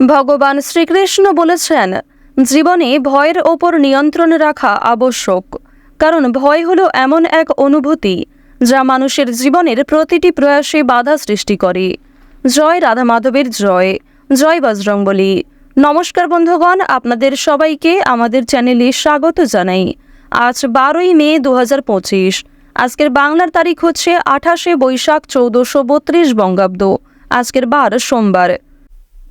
ভগবান শ্রীকৃষ্ণ বলেছেন, জীবনে ভয়ের ওপর নিয়ন্ত্রণ রাখা আবশ্যক, কারণ ভয় হলো এমন এক অনুভূতি যা মানুষের জীবনের প্রতিটি প্রয়াসে বাধা সৃষ্টি করে। জয় রাধা মাধবের জয় জয় বজরংবলী। নমস্কার বন্ধুগণ, আপনাদের সবাইকে আমাদের চ্যানেলে স্বাগত জানাই। আজ বারোই মে দু আজকের বাংলার তারিখ হচ্ছে আঠাশে বৈশাখ চৌদ্দশো বত্রিশ বঙ্গাব্দ, আজকের বার সোমবার।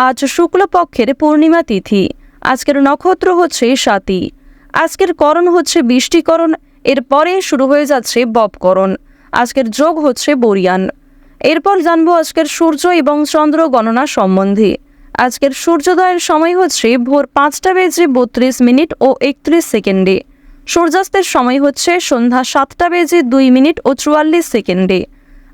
আজ শুক্লপক্ষের পূর্ণিমা তিথি। আজকের নক্ষত্র হচ্ছে সাতি। আজকের করণ হচ্ছে বৃষ্টিকরণ এরপরে শুরু হয়ে যাচ্ছে বপকরণ। আজকের যোগ হচ্ছে বরিয়ান। এরপর জানব আজকের সূর্য এবং চন্দ্র গণনা সম্বন্ধে। আজকের সূর্যোদয়ের সময় হচ্ছে ভোর পাঁচটা বেজে বত্রিশ মিনিট ও একত্রিশ সেকেন্ডে। সূর্যাস্তের সময় হচ্ছে সন্ধ্যা সাতটা বেজে দুই মিনিট ও চুয়াল্লিশ সেকেন্ডে।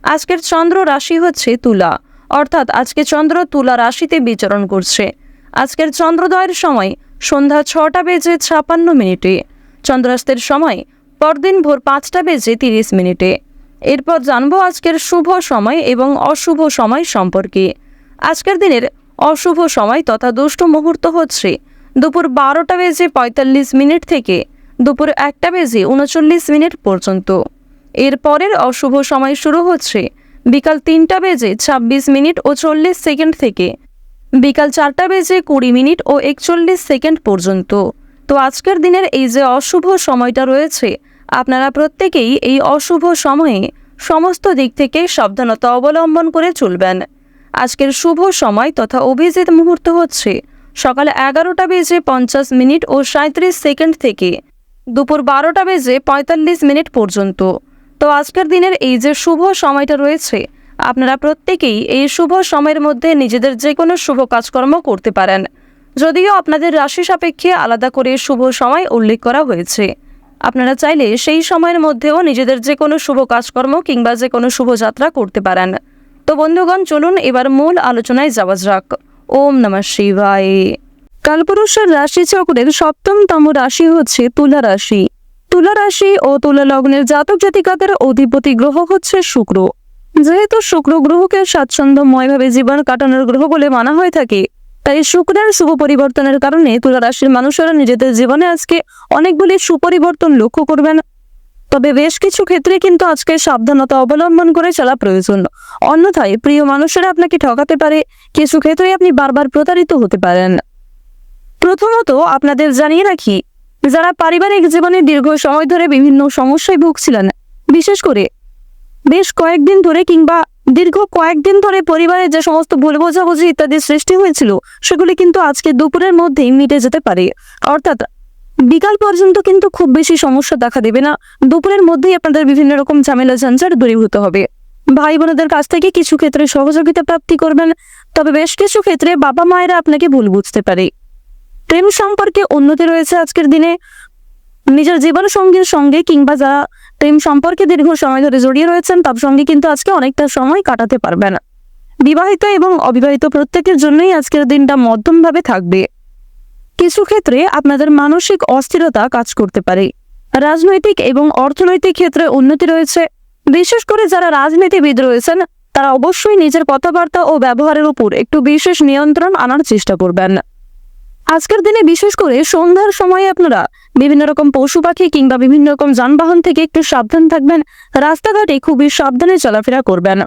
আজকের চন্দ্র রাশি হচ্ছে তুলা। অর্থাৎ আজকে চন্দ্র তুলা রাশিতে বিচরণ করছে। আজকের চন্দ্রোদয়ের সময় সন্ধ্যা ছটা বেজে ছাপান্ন মিনিটে, চন্দ্রাস্তের সময় পরদিন ভোর পাঁচটা বেজে তিরিশ মিনিটে। এরপর জানব আজকের শুভ সময় এবং অশুভ সময় সম্পর্কে। আজকের দিনের অশুভ সময় তথা দুষ্ট মুহূর্ত হচ্ছে দুপুর বারোটা বেজে পঁয়তাল্লিশ মিনিট থেকে দুপুর একটা বেজে উনচল্লিশ মিনিট পর্যন্ত। এর পরের অশুভ সময় শুরু হচ্ছে বিকাল তিনটা বেজে ছাব্বিশ মিনিট ও চল্লিশ সেকেন্ড থেকে। বিকাল চারটা বেজে কুড়ি মিনিট ও একচল্লিশ সেকেন্ড পর্যন্ত। তো আজকের দিনের এই যে অশুভ সময়টা রয়েছে, আপনারা প্রত্যেকেই এই অশুভ সময়ে সমস্ত দিক থেকে সাবধানতা অবলম্বন করে চলবেন। আজকের শুভ সময় তথা অভিজিৎ মুহূর্ত হচ্ছে সকাল এগারোটা বেজে পঞ্চাশ মিনিট ও সাঁত্রিশ সেকেন্ড থেকে। দুপুর বারোটা বেজে পঁয়তাল্লিশ মিনিট পর্যন্ত। তো আজকের দিনের এই যে শুভ সময়টা রয়েছে, আপনারা প্রত্যেকেই এই শুভ সময়ের মধ্যে নিজেদের যে কোনো শুভ কাজকর্ম করতে পারেন। যদিও আপনাদের রাশি সাপেক্ষে আলাদা করে শুভ সময় উল্লেখ করা হয়েছে। আপনারা চাইলে সেই সময়ের মধ্যেও নিজেদের যে কোনো শুভ কাজকর্ম কিংবা যে কোনো শুভযাত্রা করতে পারেন। তো বন্ধুগণ, চলুন এবার মূল আলোচনায় যাওয়া যাক। ওম নমঃ শিবায়। কালপুরুষের রাশি চক্রের সপ্তমতম রাশি হচ্ছে তুলা রাশি। তুলা রাশি ও তুলা লগ্নের জাতক জাতিকাদের অধিপতি গ্রহ হচ্ছে শুক্র। যেহেতু শুক্র গ্রহকে স্বাচ্ছন্দ্যময়ভাবে জীবন কাটানোর গ্রহ বলে মানা হয়ে থাকে, তাই শুক্রের শুভ পরিবর্তনের কারণে তুলা রাশির মানুষেরা নিজেদের জীবনে আজকে অনেকগুলি সুপরিবর্তন লক্ষ্য করবেন। তবে বেশ কিছু ক্ষেত্রে কিন্তু আজকে সাবধানতা অবলম্বন করে চলা প্রয়োজন। অন্যথায় প্রিয় মানুষেরা আপনাকে ঠকাতে পারে, কিছু ক্ষেত্রে আপনি বারবার প্রতারিত হতে পারেন। প্রথমত আপনাদের জানিয়ে রাখি যারা পারিবারিক জীবনে দীর্ঘ সময় ধরে বিভিন্ন সমস্যায় ভুগছিলেন, বিশেষ করে বেশ কয়েকদিন ধরে কিংবা দীর্ঘ কয়েকদিন ধরে পরিবারে যে সমস্ত ভুল বোঝাবুঝি ইত্যাদি সৃষ্টি হয়েছিল, সেগুলি কিন্তু আজকে দুপুরের মধ্যেই মিটে যেতে পারে। অর্থাৎ বিকাল পর্যন্ত কিন্তু খুব বেশি সমস্যা দেখা দেবে না। দুপুরের মধ্যেই আপনাদের বিভিন্ন রকম ঝামেলা ঝঞ্ঝাট দূরীভূত হবে। ভাই বোনদের কাছ থেকে কিছু ক্ষেত্রে সহযোগিতা প্রাপ্তি করবেন, তবে বেশ কিছু ক্ষেত্রে বাবা মায়েরা আপনাকে ভুল বুঝতে পারে। প্রেম সম্পর্কে উন্নতি রয়েছে আজকের দিনে। নিজের জীবন সঙ্গীর সঙ্গে কিংবা যারা প্রেম সম্পর্কে দীর্ঘ সময় ধরে জড়িয়ে রয়েছেন, তার সঙ্গে কিন্তু আজকে অনেকটা সময় কাটাতে পারবেন বিবাহিত এবং অবিবাহিত প্রত্যেকের জন্যই আজকের দিনটা মধ্যমভাবে থাকবে। কিছু ক্ষেত্রে আপনাদের মানসিক অস্থিরতা কাজ করতে পারে। রাজনৈতিক এবং অর্থনৈতিক ক্ষেত্রে উন্নতি রয়েছে। বিশেষ করে যারা রাজনীতিবিদ রয়েছেন, তারা অবশ্যই নিজের কথাবার্তা ও ব্যবহারের উপর একটু বিশেষ নিয়ন্ত্রণ আনার চেষ্টা করবেন। আজকের দিনে বিশেষ করে সন্ধ্যার সময় আপনারা বিভিন্ন রকম পশু পাখি কিংবা বিভিন্ন রকম যানবাহন থেকে একটু সাবধান থাকবেন। রাস্তাঘাটে খুবই সাবধানে চলাফেরা করবেন।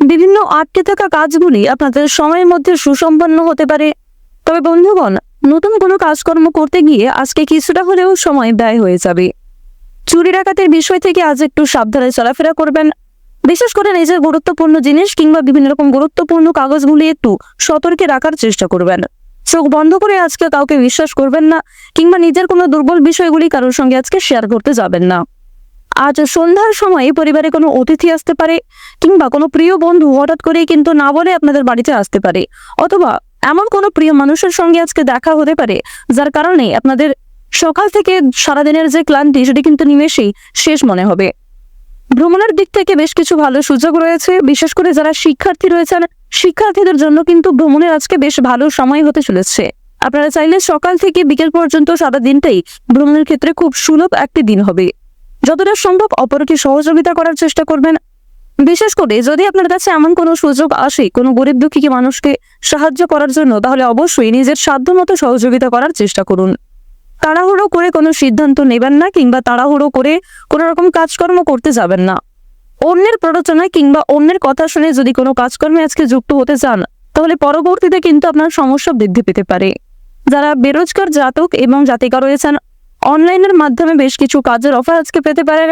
বিভিন্ন আটকে থাকা কাজগুলি আপনাদের সময়ের মধ্যে সুসম্পন্ন হতে পারে। তবে বন্ধুগণ, নতুন কোনো কাজকর্ম করতে গিয়ে আজকে কিছুটা হলেও সময় ব্যয় হয়ে যাবে। চুরি ডাকাতের বিষয় থেকে আজ একটু সাবধানে চলাফেরা করবেন। বিশেষ করে নিজের গুরুত্বপূর্ণ জিনিস কিংবা বিভিন্ন রকম গুরুত্বপূর্ণ কাগজগুলি একটু সতর্কে রাখার চেষ্টা করবেন। চোখ বন্ধ করে আজকে কাউকে বিশ্বাস করবেন না কিংবা নিজের কোনো দুর্বল বিষয়গুলি কারোর সঙ্গে আজকে শেয়ার করতে যাবেন না। আজ সন্ধ্যার সময় পরিবারে কোনো অতিথি আসতে পারে কিংবা কোনো প্রিয় বন্ধু হঠাৎ করেই কিন্তু না বলে আপনাদের বাড়িতে আসতে পারে অথবা এমন কোনো প্রিয় মানুষের সঙ্গে আজকে দেখা হতে পারে যার কারণে আপনাদের সকাল থেকে সারাদিনের যে ক্লান্তি সেটি কিন্তু নিমেষেই শেষ মনে হবে। ভ্রমণের দিক থেকে বেশ কিছু ভালো সুযোগ রয়েছে। বিশেষ করে যারা শিক্ষার্থী রয়েছেন, শিক্ষার্থীদের জন্য কিন্তু ভ্রমণের আজকে বেশ ভালো সময় হতে চলেছে। আপনারা চাইলে সকাল থেকে বিকেল পর্যন্ত সারা দিনটাই ভ্রমণের ক্ষেত্রে খুব সুলভ একটি দিন হবে। যতটা সম্ভব অপরকে সহযোগিতা করার চেষ্টা করবেন। বিশেষ করে যদি আপনার কাছে এমন কোনো সুযোগ আসে, কোনো গরিব দুঃখী মানুষকে সাহায্য করার জন্য, তাহলে অবশ্যই নিজের সাধ্যমতো সহযোগিতা করার চেষ্টা করুন। তাড়াহুড়ো করে কোনো সিদ্ধান্ত নেবেন না কিংবা তাড়াহুড়ো করে কোনো রকম কাজকর্ম করতে যাবেন না। অন্যের প্ররোচনায় কিংবা অন্যের কথা শুনে যদি কোনো কাজকর্মে আজকে যুক্ত হতে চান, তাহলে পরবর্তীতে কিন্তু আপনার সমস্যা বৃদ্ধি পেতে পারে। যারা বেরোজগার জাতক এবং জাতিকা রয়েছেন, অনলাইনের মাধ্যমে বেশ কিছু কাজের অফার আজকে পেতে পারে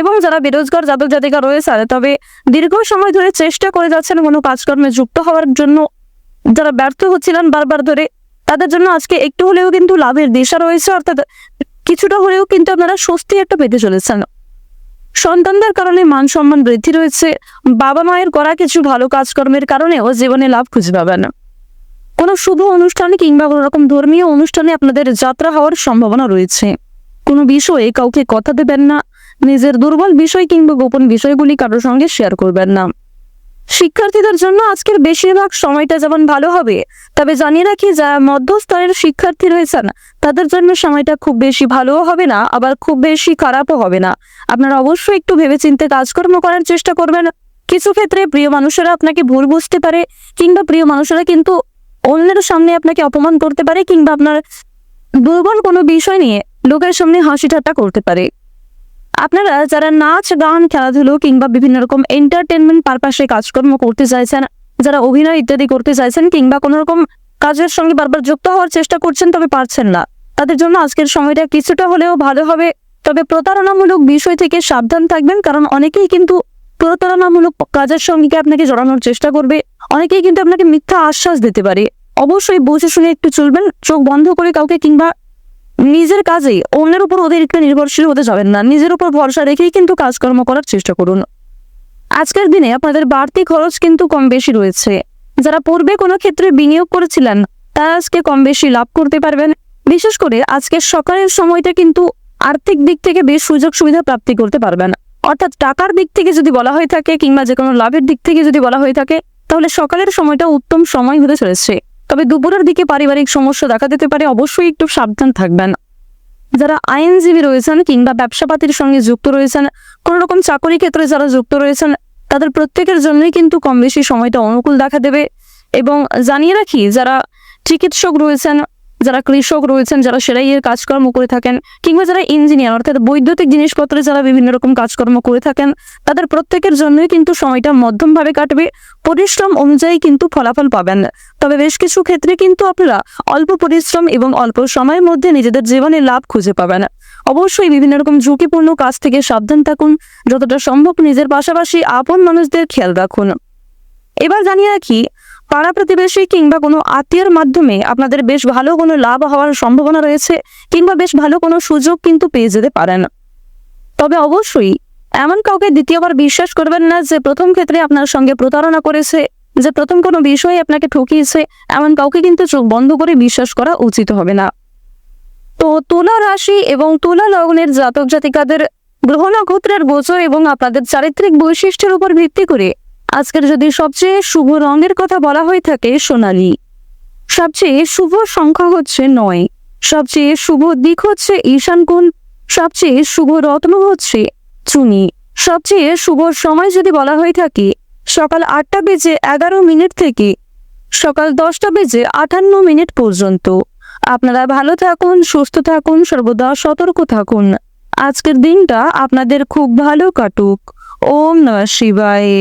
এবং যারা বেরোজগার জাতক জাতিকা রয়েছেন, তবে দীর্ঘ সময় ধরে চেষ্টা করে যাচ্ছেন কোনো কাজকর্মে যুক্ত হওয়ার জন্য। যারা ব্যর্থ হচ্ছিলেন বারবার ধরে তাদের জন্য আজকে একটু হলেও কিন্তু লাভের দিশা রয়েছে, অর্থাৎ কিছুটা হলেও কিন্তু আপনারা স্বস্তি একটা পেতে চলেছেন। সন্তানদের কারণে মান সম্মান বৃদ্ধি রয়েছে, বাবা মায়ের করা কিছু ভালো কাজকর্মের কারণেও জীবনে লাভ খুঁজে পাবেন। কোনো শুভ অনুষ্ঠানে কিংবা কোনো রকম ধর্মীয় অনুষ্ঠানে আপনাদের যাত্রা হওয়ার সম্ভাবনা রয়েছে। কোনো বিষয়ে কাউকে কথা দেবেন না, নিজের দুর্বল বিষয় কিংবা গোপন বিষয়গুলি কারোর সঙ্গে শেয়ার করবেন না। শিক্ষার্থীদের জন্য আজকের বেশিরভাগ সময়টা যেমন ভালো হবে, তবে জানিয়ে রাখি যারা মধ্যস্তরের শিক্ষার্থী রয়েছেন, তাদের জন্য সময়টা খুব বেশি ভালোও হবে না, আবার খুব বেশি খারাপও হবে না। আপনারা অবশ্যই একটু ভেবেচিন্তে কাজকর্ম করার চেষ্টা করবেন। কিছু ক্ষেত্রে প্রিয় মানুষেরা আপনাকে ভুল বুঝতে পারে, কিংবা প্রিয় মানুষেরা কিন্তু অন্যের সামনে আপনাকে অপমান করতে পারে, কিংবা আপনার দুর্বল কোনো বিষয় নিয়ে লোকের সামনে হাসি ঠাট্টা করতে পারে। আপনারা যারা নাচ, গান, খেলাধুলো কিংবা বিভিন্ন রকম এন্টারটেনমেন্ট পারপাসে কাজকর্ম করতে চাইছেন, যারা অভিনয় ইত্যাদি করতে চাইছেন কিংবা কোনো রকম কাজের সঙ্গে বারবার যুক্ত হওয়ার চেষ্টা করছেন তবে পারছেন না। তাদের জন্য আজকের সময়টা কিছুটা হলেও ভালো হবে। তবে প্রতারণামূলক বিষয় থেকে সাবধান থাকবেন, কারণ অনেকেই কিন্তু প্রতারণামূলক কাজের সঙ্গে আপনাকে জড়ানোর চেষ্টা করবে। অনেকেই কিন্তু আপনাকে মিথ্যা আশ্বাস দিতে পারে। অবশ্যই বুঝে শুনে একটু চলবেন, চোখ বন্ধ করে কাউকে কিংবা নিজের কাজে অন্যের উপর অতিরিক্ত নির্ভরশীল হতে যাবেন না। নিজের উপর ভরসা রেখেই কিন্তু কাজকর্ম করার চেষ্টা করুন। আজকের দিনে আপনাদের বাড়তি খরচ কিন্তু কম বেশি রয়েছে। যারা পূর্বে কোনো ক্ষেত্রে বিনিয়োগ করেছিলেন, তারা আজকে কম বেশি লাভ করতে পারবেন। বিশেষ করে আজকের সকালের সময়টা কিন্তু আর্থিক দিক থেকে বেশ সুযোগ সুবিধা প্রাপ্তি করতে পারবেন। অর্থাৎ টাকার দিক থেকে যদি বলা হয়ে থাকে কিংবা যে কোনো লাভের দিক থেকে যদি বলা হয়ে থাকে, তাহলে সকালের সময়টা উত্তম সময় হতে চলেছে। তবে দুপুরের দিকে পারিবারিক সমস্যা দেখা দিতে পারে, অবশ্যই একটু সাবধান থাকবেন। যারা আইনজীবী রয়েছেন কিংবা ব্যবসাপাতির সঙ্গে যুক্ত রয়েছেন, কোনো রকম চাকরি ক্ষেত্রে যারা যুক্ত রয়েছেন, তাদের প্রত্যেকের জন্যই কিন্তু কম বেশি সময়টা অনুকূল দেখা দেবে। এবং জানিয়ে রাখি, যারা চিকিৎসক রয়েছেন যারা কৃষক রয়েছেন, যারা সেলাইয়ের কাজকর্ম করে থাকেন কিংবা যারা ইঞ্জিনিয়ার অর্থাৎ বৈদ্যুতিক জিনিসপত্রে যারা বিভিন্ন রকম কাজকর্ম করে থাকেন, তাদের প্রত্যেকের জন্যই কিন্তু সময়টা মধ্যমভাবে কাটবে। পরিশ্রম অনুযায়ী কিন্তু ফলাফল পাবেন। তবে বেশ কিছু ক্ষেত্রে কিন্তু আপনারা অল্প পরিশ্রম এবং অল্প সময়ের মধ্যে নিজেদের জীবনে লাভ খুঁজে পাবেন। অবশ্যই বিভিন্ন রকম ঝুঁকিপূর্ণ কাজ থেকে সাবধান থাকুন। যতটা সম্ভব নিজের পাশাপাশি আপন মানুষদের খেয়াল রাখুন। এবার জানিয়ে রাখি পাড়া প্রতিবেশী কিংবা কোনো আত্মীয়র মাধ্যমে আপনাদের বেশ ভালো কোনো লাভ হওয়ার সম্ভাবনা রয়েছে কিংবা বেশ ভালো কোনো সুযোগ কিন্তু পেয়ে যেতে পারেন। তবে অবশ্যই এমন কাউকে দ্বিতীয়বার বিশ্বাস করবেন না যে প্রথম ক্ষেত্রে আপনার সঙ্গে প্রতারণা করেছে, যে প্রথম কোনো বিষয়ে আপনাকে ঠকিয়েছে, এমন কাউকে কিন্তু চোখ বন্ধ করে বিশ্বাস করা উচিত হবে না। তো তুলা রাশি এবং তুলা লগ্নের জাতক জাতিকাদের গ্রহ নক্ষত্রের গোচর এবং আপনাদের চারিত্রিক বৈশিষ্ট্যের উপর ভিত্তি করে আজকের যদি সবচেয়ে শুভ রঙের কথা বলা হয়ে থাকে সোনালি, সবচেয়ে শুভ সংখ্যা হচ্ছে নয়, সবচেয়ে শুভ দিক হচ্ছে ঈশান কোণ, সবচেয়ে শুভ রত্ন হচ্ছে চুনি। সবচেয়ে শুভ সময় যদি বলা হয়ে থাকে, সকাল আটটা বেজে এগারো মিনিট থেকে সকাল দশটা বেজে আটান্ন মিনিট পর্যন্ত। আপনারা ভালো থাকুন, সুস্থ থাকুন, সর্বদা সতর্ক থাকুন। আজকের দিনটা আপনাদের খুব ভালো কাটুক। ওম নমঃ শিবায়।